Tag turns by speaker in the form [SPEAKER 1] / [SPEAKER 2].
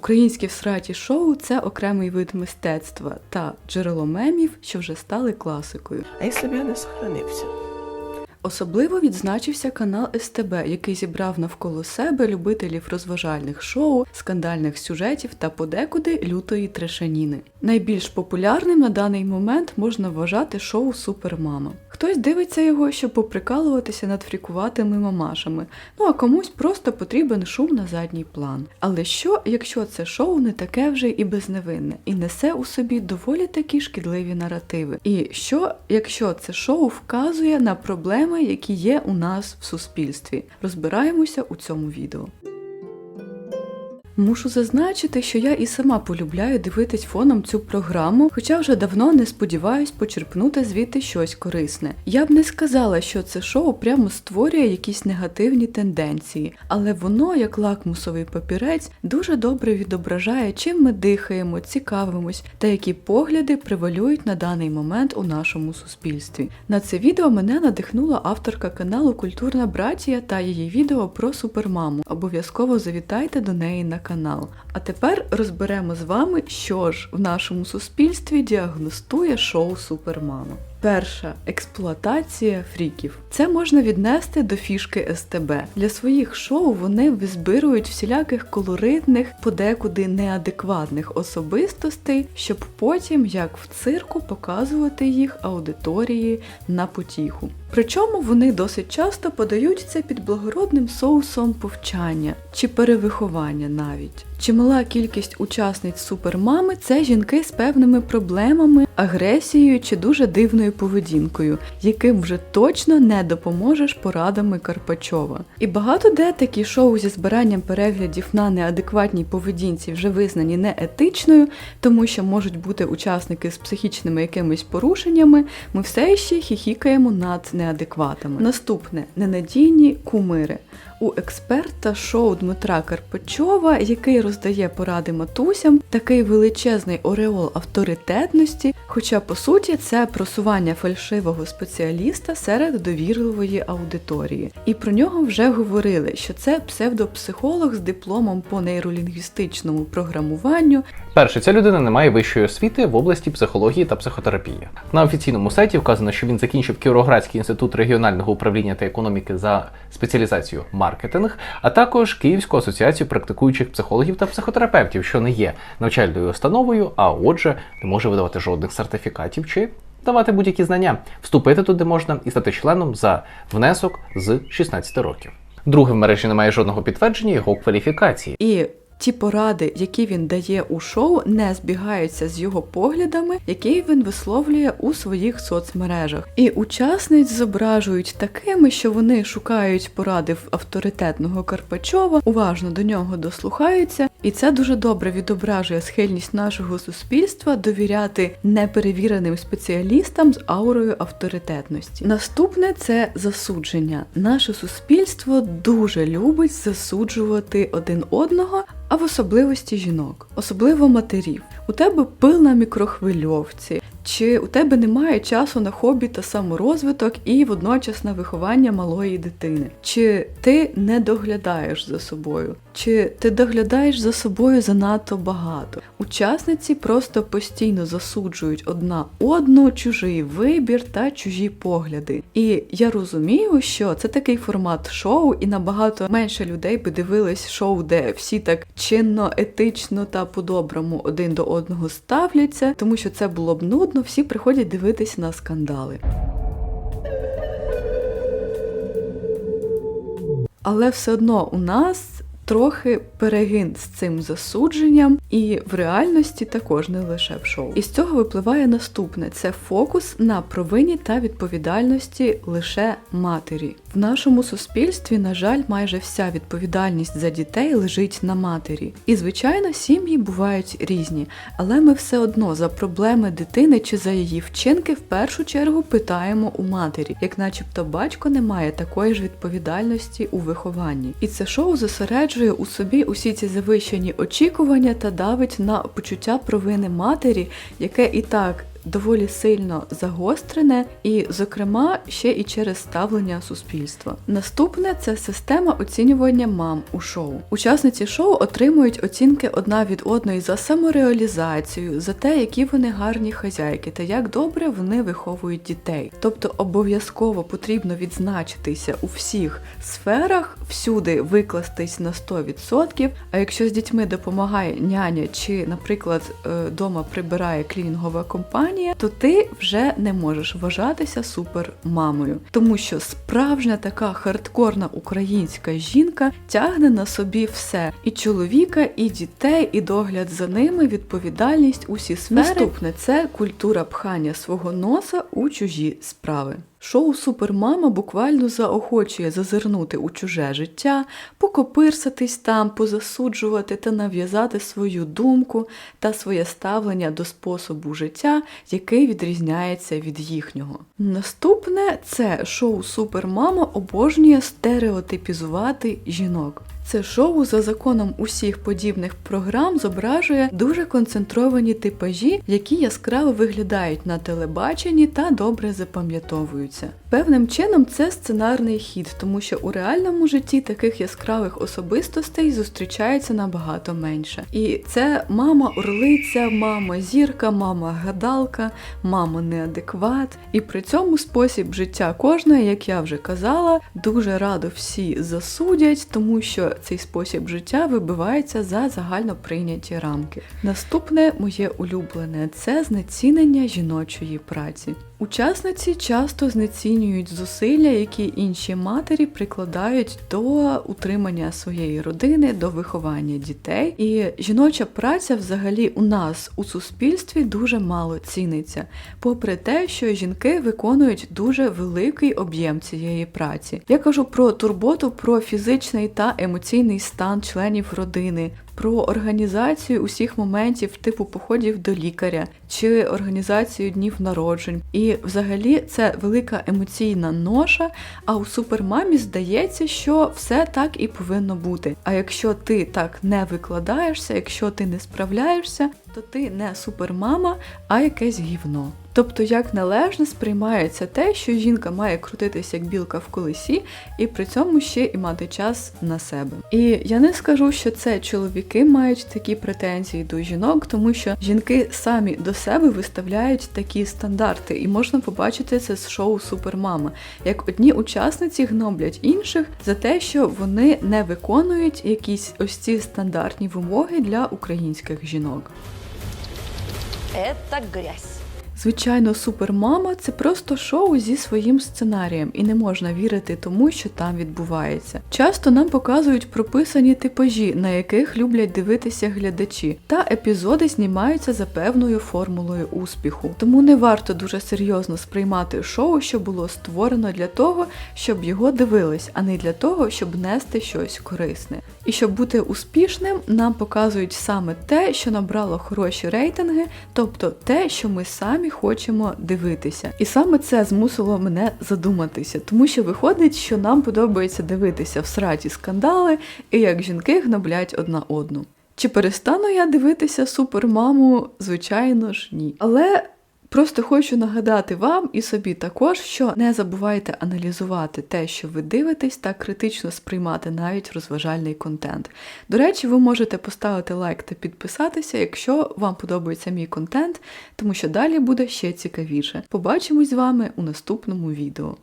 [SPEAKER 1] Українські всраті шоу це окремий вид мистецтва та джерело мемів, що вже стали класикою.
[SPEAKER 2] А якщо б я не сохранився?
[SPEAKER 1] Особливо відзначився канал СТБ, який зібрав навколо себе любителів розважальних шоу, скандальних сюжетів та подекуди лютої трешаніни. Найбільш популярним на даний момент можна вважати шоу Супермама. Хтось дивиться його, щоб поприкалуватися над фрікуватими мамашами, ну а комусь просто потрібен шум на задній план. Але що, якщо це шоу не таке вже і безневинне, і несе у собі доволі такі шкідливі наративи? І що, якщо це шоу вказує на проблеми, які є у нас в суспільстві? Розбираємося у цьому відео. Мушу зазначити, що я і сама полюбляю дивитись фоном цю програму, хоча вже давно не сподіваюсь почерпнути звідти щось корисне. Я б не сказала, що це шоу прямо створює якісь негативні тенденції, але воно, як лакмусовий папірець, дуже добре відображає, чим ми дихаємо, цікавимось та які погляди превалюють на даний момент у нашому суспільстві. На це відео мене надихнула авторка каналу Культурна Братія та її відео про супермаму. Обов'язково завітайте до неї на канал. А тепер розберемо з вами, що ж в нашому суспільстві діагностує шоу Супермама. Перша експлуатація фріків. Це можна віднести до фішки СТБ. Для своїх шоу вони визбирують всіляких колоритних, подекуди неадекватних особистостей, щоб потім, як в цирку, показувати їх аудиторії на потіху. Причому вони досить часто подають це під благородним соусом повчання чи перевиховання навіть. Чимала кількість учасниць супермами це жінки з певними проблемами, агресією чи дуже дивною поведінкою, яким вже точно не допоможеш порадами Карпачова. І багато де такі шоу зі збиранням переглядів на неадекватній поведінці вже визнані неетичною, тому що можуть бути учасники з психічними якимись порушеннями. Ми все ще хіхікаємо над неадекватами. Наступне ненадійні кумири. У експерта шоу Дмитра Карпачова, який роздає поради матусям, такий величезний ореол авторитетності, хоча по суті це просування фальшивого спеціаліста серед довірливої аудиторії. І про нього вже говорили, що це псевдопсихолог з дипломом по нейролінгвістичному програмуванню,
[SPEAKER 3] Перше, ця людина не має вищої освіти в області психології та психотерапії. На офіційному сайті вказано, що він закінчив Кіровоградський інститут регіонального управління та економіки за спеціалізацією маркетинг, а також Київську асоціацію практикуючих психологів та психотерапевтів, що не є навчальною установою, а отже, не може видавати жодних сертифікатів чи давати будь-які знання. Вступити туди можна і стати членом за внесок з 16 років. Друге, в мережі немає жодного підтвердження його кваліфікації.
[SPEAKER 1] і ті поради, які він дає у шоу, не збігаються з його поглядами, які він висловлює у своїх соцмережах. І учасниць зображують такими, що вони шукають поради в авторитетного Карпачова, уважно до нього дослухаються, і це дуже добре відображує схильність нашого суспільства довіряти неперевіреним спеціалістам з аурою авторитетності. Наступне це засудження. Наше суспільство дуже любить засуджувати один одного, а в особливості жінок, особливо матерів. У тебе пил на мікрохвильовці, чи у тебе немає часу на хобі та саморозвиток і водночас на виховання малої дитини? Чи ти не доглядаєш за собою? Чи ти доглядаєш за собою занадто багато? Учасниці просто постійно засуджують одна одну чужий вибір та чужі погляди. І я розумію, що це такий формат шоу, і набагато менше людей би дивились шоу, де всі так чинно, етично та по-доброму один до одного ставляться, тому що це було б нудно, всі приходять дивитись на скандали. Але все одно у нас трохи перегин з цим засудженням, і в реальності також не лише в шоу. І з цього випливає наступне: це фокус на провині та відповідальності лише матері. В нашому суспільстві, на жаль, майже вся відповідальність за дітей лежить на матері. І звичайно, сім'ї бувають різні, але ми все одно за проблеми дитини чи за її вчинки в першу чергу питаємо у матері, як начебто батько не має такої ж відповідальності у вихованні. І це шоу зосереджує у собі усі ці завищені очікування та давить на почуття провини матері, яке і так доволі сильно загострене, і, зокрема, ще і через ставлення суспільства. Наступне це система оцінювання мам у шоу. Учасниці шоу отримують оцінки одна від одної за самореалізацію, за те, які вони гарні хазяйки та як добре вони виховують дітей. Тобто обов'язково потрібно відзначитися у всіх сферах, всюди викластись на 100%, А якщо з дітьми допомагає няня чи, наприклад, е, дома прибирає клінінгова компанія, то ти вже не можеш вважатися супермамою, тому що справжня така хардкорна українська жінка тягне на собі все: і чоловіка, і дітей, і догляд за ними, відповідальність, усі сфери. Наступне це культура пхання свого носа у чужі справи. Шоу Супермама буквально заохочує зазирнути у чуже життя, покопирсатись там, позасуджувати та нав'язати свою думку та своє ставлення до способу життя, який відрізняється від їхнього. Наступне це шоу Супермама обожнює стереотипізувати жінок. Це шоу за законом усіх подібних програм зображує дуже концентровані типажі, які яскраво виглядають на телебаченні та добре запам'ятовуються. Певним чином це сценарний хід, тому що у реальному житті таких яскравих особистостей зустрічається набагато менше. І це мама орлиця, мама зірка, мама гадалка, мама неадекват. І при цьому спосіб життя кожної, як я вже казала, дуже радо всі засудять, тому що цей спосіб життя вибивається за загально прийняті рамки. Наступне моє улюблене це знецінення жіночої праці. Учасниці часто знецінюють зусилля, які інші матері прикладають до утримання своєї родини, до виховання дітей. І жіноча праця взагалі у нас у суспільстві дуже мало ціниться, попри те, що жінки виконують дуже великий об'єм цієї праці. Я кажу про турботу, про фізичний та емоційний стан членів родини. Про організацію усіх моментів типу походів до лікаря чи організацію днів народжень. І взагалі це велика емоційна ноша. А у супермамі здається, що все так і повинно бути. А якщо ти так не викладаєшся, якщо ти не справляєшся, то ти не супермама, а якесь гівно. Тобто, як належне сприймається те, що жінка має крутитися як білка в колесі, і при цьому ще і мати час на себе. І я не скажу, що це чоловіки мають такі претензії до жінок, тому що жінки самі до себе виставляють такі стандарти, і можна побачити це з шоу Супермама, як одні учасниці гноблять інших за те, що вони не виконують якісь ось ці стандартні вимоги для українських жінок.
[SPEAKER 2] Это грязь.
[SPEAKER 1] Звичайно, супермама це просто шоу зі своїм сценарієм, і не можна вірити тому, що там відбувається. Часто нам показують прописані типажі, на яких люблять дивитися глядачі, та епізоди знімаються за певною формулою успіху. Тому не варто дуже серйозно сприймати шоу, що було створено для того, щоб його дивились, а не для того, щоб нести щось корисне. І щоб бути успішним, нам показують саме те, що набрало хороші рейтинги, тобто те, що ми самі хочемо дивитися. І саме це змусило мене задуматися, тому що виходить, що нам подобається дивитися в сраті скандали і як жінки гноблять одна одну. Чи перестану я дивитися супермаму? Звичайно ж, ні. Але Просто хочу нагадати вам і собі також, що не забувайте аналізувати те, що ви дивитесь, та критично сприймати навіть розважальний контент. До речі, ви можете поставити лайк та підписатися, якщо вам подобається мій контент, тому що далі буде ще цікавіше. Побачимось з вами у наступному відео.